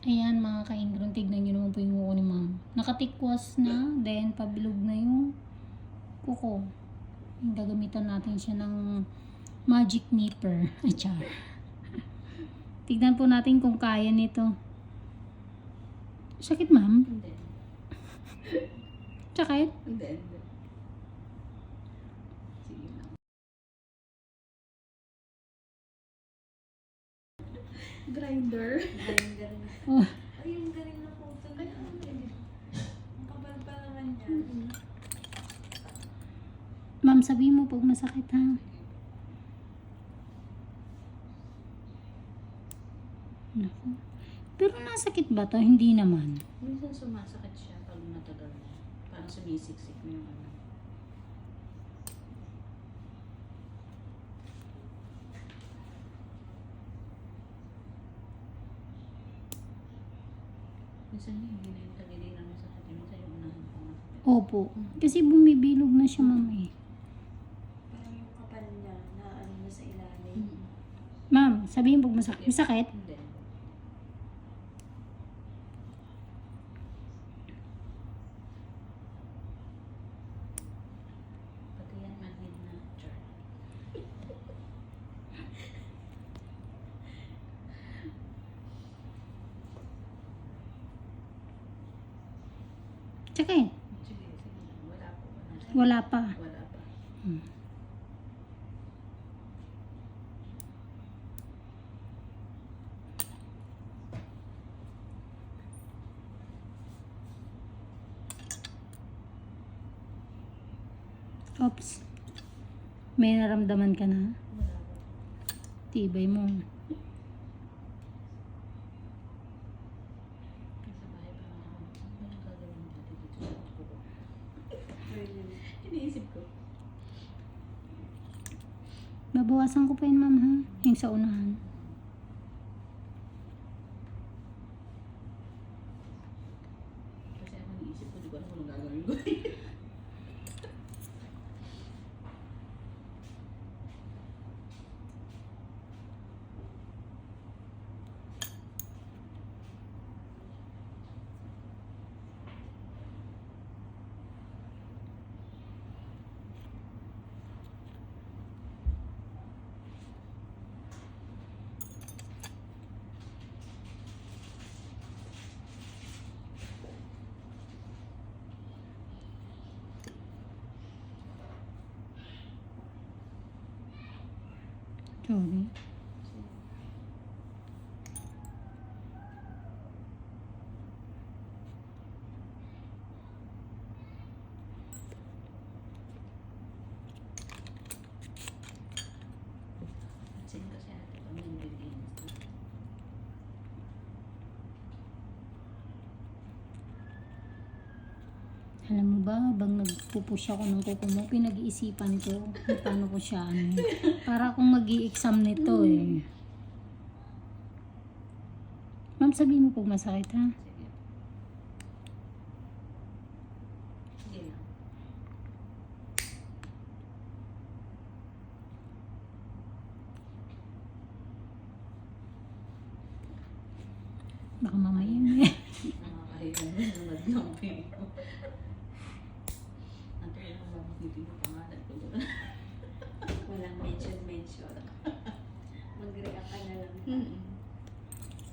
Ayan mga kaingron, tignan nyo naman po yung kuko ni ma'am. Nakatikwas na, then pabilog na yung kuko. Yung gagamitan natin siya ng magic nipper. Ay, char. Tignan po natin kung kaya nito. Sakit ma'am? Hindi. Sakit? Hindi, hindi. Sige lang. Grinder. Grinder. Oh, Ay, yung galing na po. Ay, ang galing. Ang kapal pa naman yan. ma'am, sabihin mo pag masakit ha. Naku. Pero nasakit ba to? Hindi naman. Minsan sumasakit siya pag matagal na. Parang sumisiksik mo yung ano. Minsan hindi na yung tagili na masakit. Minsan yung unahan. Opo. Kasi bumibilog na siya ma'am eh. Parang yung kapal niya na ano na sa ilalim. Mm. Ma'am, sabihin pag masakit. Masakit? Hindi. Pati yan manhid na char. Sakit? Sige. Wala pa. wala pa. Hmm. Oops. May naramdaman ka na? Tibay mo. Sa bahay pa naman ako. Ano yung gagawin natin dito sa kuko? Really. Iniisip ko. Babawasan ko pa yun, ma'am, ha? Yung sa unahan. Kasi ako iniisip ko, di ko alam kung anong gagawin ko. Sorry. Kasi kasi ate ko may ingredients na. Alam mo ba, habang nagpupush ako ng kuko pinag-iisipan ko paano ko siya ano. Para akong mag exam nito eh. Ma'am, sabihin mo pag masakit ha. Baka mamaya may... Nakakahiya mo yung naglamping ko. Ate, mabukitin yung pangalan ko doon. Walang mention-mention. Mag-react ka na lang. Mm-mm.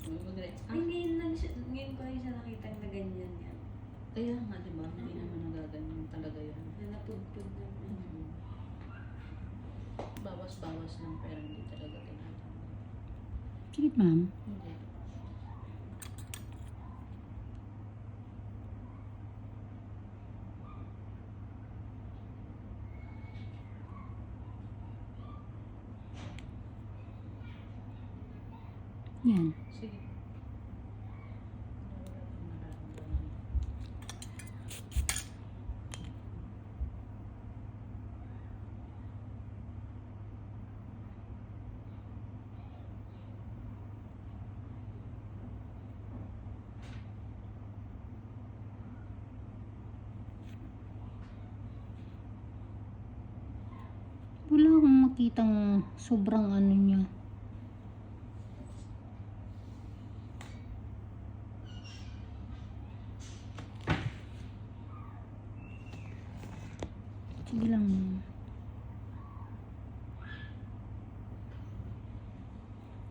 Mag-react. Ay, ngayon lang siya, ngayon ko lang siya nakita na ganyan yan. Kaya nga, di ba? Hindi naman nagaganyan talaga yan. Na napudpud na. Mm. Bawas-bawas lang pero hindi talaga tinatanggal. Sige, ma'am. Hindi. Yan. Wala akong makitang sobrang ano niya. Sige lang, ma'am.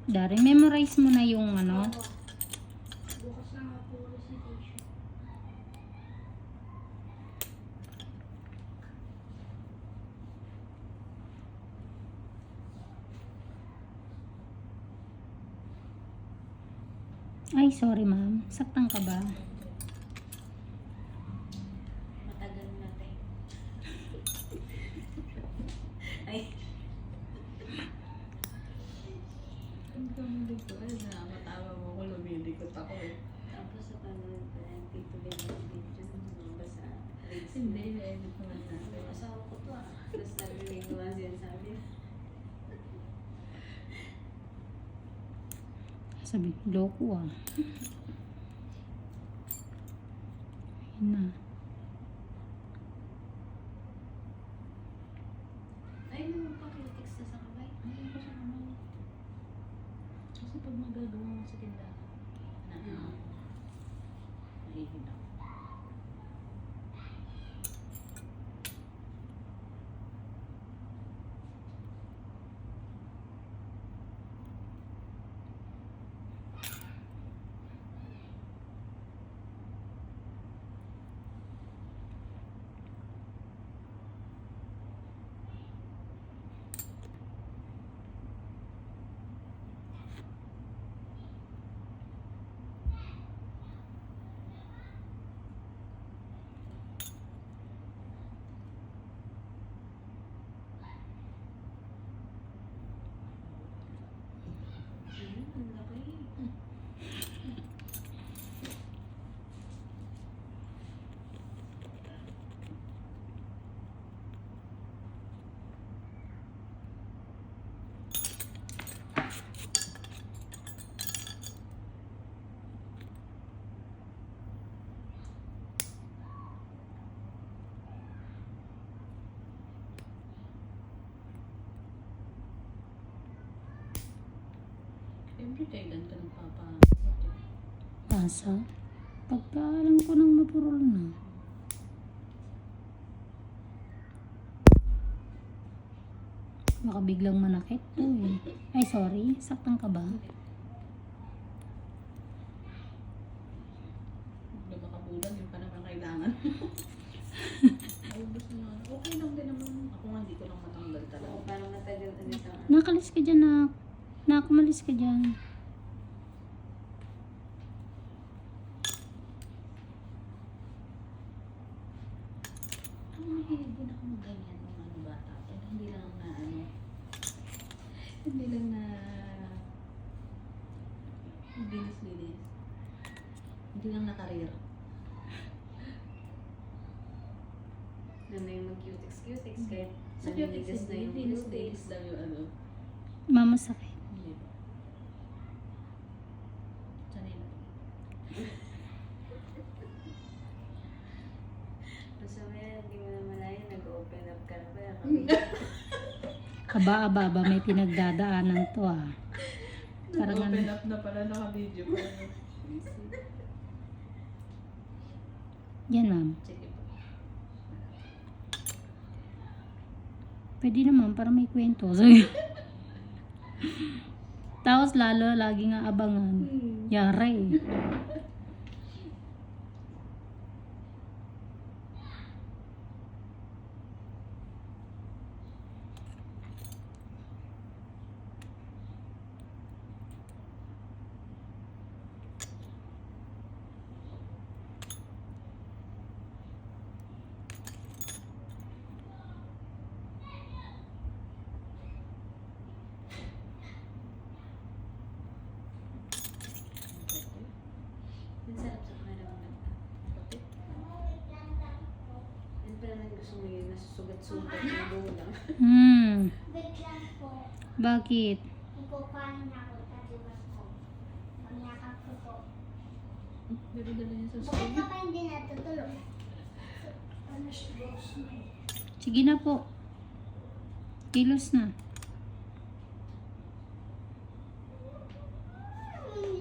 Dari, memorize mo na yung ano. Ay, sorry ma'am. Saktan ka ba? Matagal na tayo. Ay. Ang kamilig ko. Ay, nakakatawa mo ko. Lumilikot ako eh. Tapos sa panood ko lang, tituloy ng video. Basta, Hindi, na-edit naman na. Asawa ko to ah. Tapos narinig ko lang sinasabi. Sabi, loko ah. Ayun na. Ay, naman pa critics na sa kamay. Ayun ko siya naman. Kasi pag magagawa mo sa tindahan, na uh, nahihina. Ayun, kailan ka nagpapa... Pasa. Pagka alam ko nang mapurol na. Baka biglang manakit to eh. Ay, sorry. Saktan ka ba? Huwag makabulan, yung pa naman kailangan. Na. Okay lang din naman. Ako nga hindi ko lang matanggal talaga. Nakalis ka dyan, nak. Nakamalis ka dyan. Hindi lang na ano. Hindi lang na... Karir. mag-cutics-cutics kahit Sa beauty naninigas na yung cutics. lang yung ano. Mamasakit. Hindi ba? Sanay na. Basta may, hindi mo na malayan, nag-open up ka na pala. Kami, Aba, aba, aba, may pinagdadaanan to ah. Parang ano, Open up na pala, naka-video pa. yan ma'am. Sige po. Pwede naman, para may kwento. So, Tapos lalo, lagi nga abangan. Yari. ang sarap sa pakiramdam. Yan mo yun, nasusugat-sugat yung bulang. Hmm. Wait lang po. Bakit? Ikukuhanin ako sa diwas ko. Panyakap ko po. Dali-dali niya sa Bakit school. ka pa hindi natutulog? Ano siya, boss? Sige na po. Kilos na. Hmm.